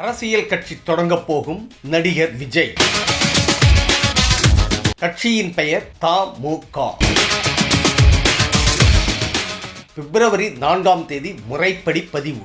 அரசியல் கட்சி தொடங்கப் போகும் நடிகர் விஜய். கட்சியின் பெயர் தமுக பிப்ரவரி நான்காம் தேதி முறைப்படி பதிவு.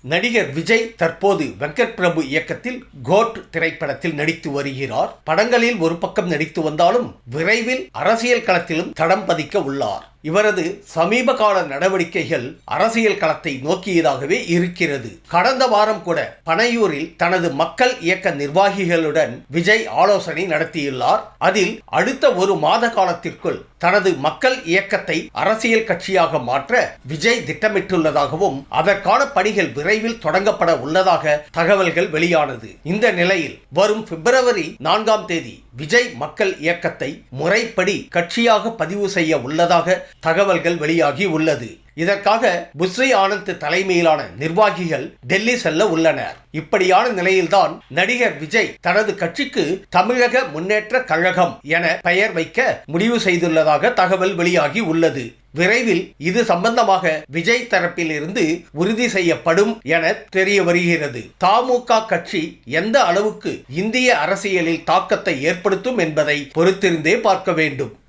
நடிகர் விஜய் தற்போது வெங்கட் பிரபு இயக்கத்தில் கோட் திரைப்படத்தில் நடித்து வருகிறார். படங்களில் ஒரு பக்கம் நடித்து வந்தாலும் விரைவில் அரசியல் களத்திலும் தடம் பதிக்க உள்ளார். இவரது சமீப கால நடவடிக்கைகள் அரசியல் களத்தை நோக்கியதாகவே இருக்கிறது. கடந்த வாரம் கூட பனையூரில் தனது மக்கள் இயக்க நிர்வாகிகளுடன் விஜய் ஆலோசனை நடத்தியுள்ளார். அதில் அடுத்த ஒரு மாத காலத்திற்குள் தனது மக்கள் இயக்கத்தை அரசியல் கட்சியாக மாற்ற விஜய் திட்டமிட்டுள்ளதாகவும் அதற்கான பணிகள் விரைவில் தொடங்கப்பட உள்ளதாக தகவல்கள் வெளியானது. இந்த நிலையில் வரும் பிப்ரவரி நான்காம் தேதி விஜய் மக்கள் இயக்கத்தை முறைப்படி கட்சியாக பதிவு செய்ய உள்ளதாக தகவல்கள் வெளியாகி உள்ளது. இதற்காக புஸ்ரி ஆனந்த் தலைமையிலான நிர்வாகிகள் டெல்லி செல்ல உள்ளனர். இப்படியான நிலையில்தான் நடிகர் விஜய் தனது கட்சிக்கு தமிழக முன்னேற்ற கழகம் என பெயர் வைக்க முடிவு செய்துள்ளதாக தகவல் வெளியாகி உள்ளது. விரைவில் இது சம்பந்தமாக விஜய் தரப்பில் இருந்து உறுதி செய்யப்படும் என தெரிய வருகிறது. தமுக கட்சி எந்த அளவுக்கு இந்திய அரசியலில் தாக்கத்தை ஏற்படுத்தும் என்பதை பொறுத்திருந்தே பார்க்க வேண்டும்.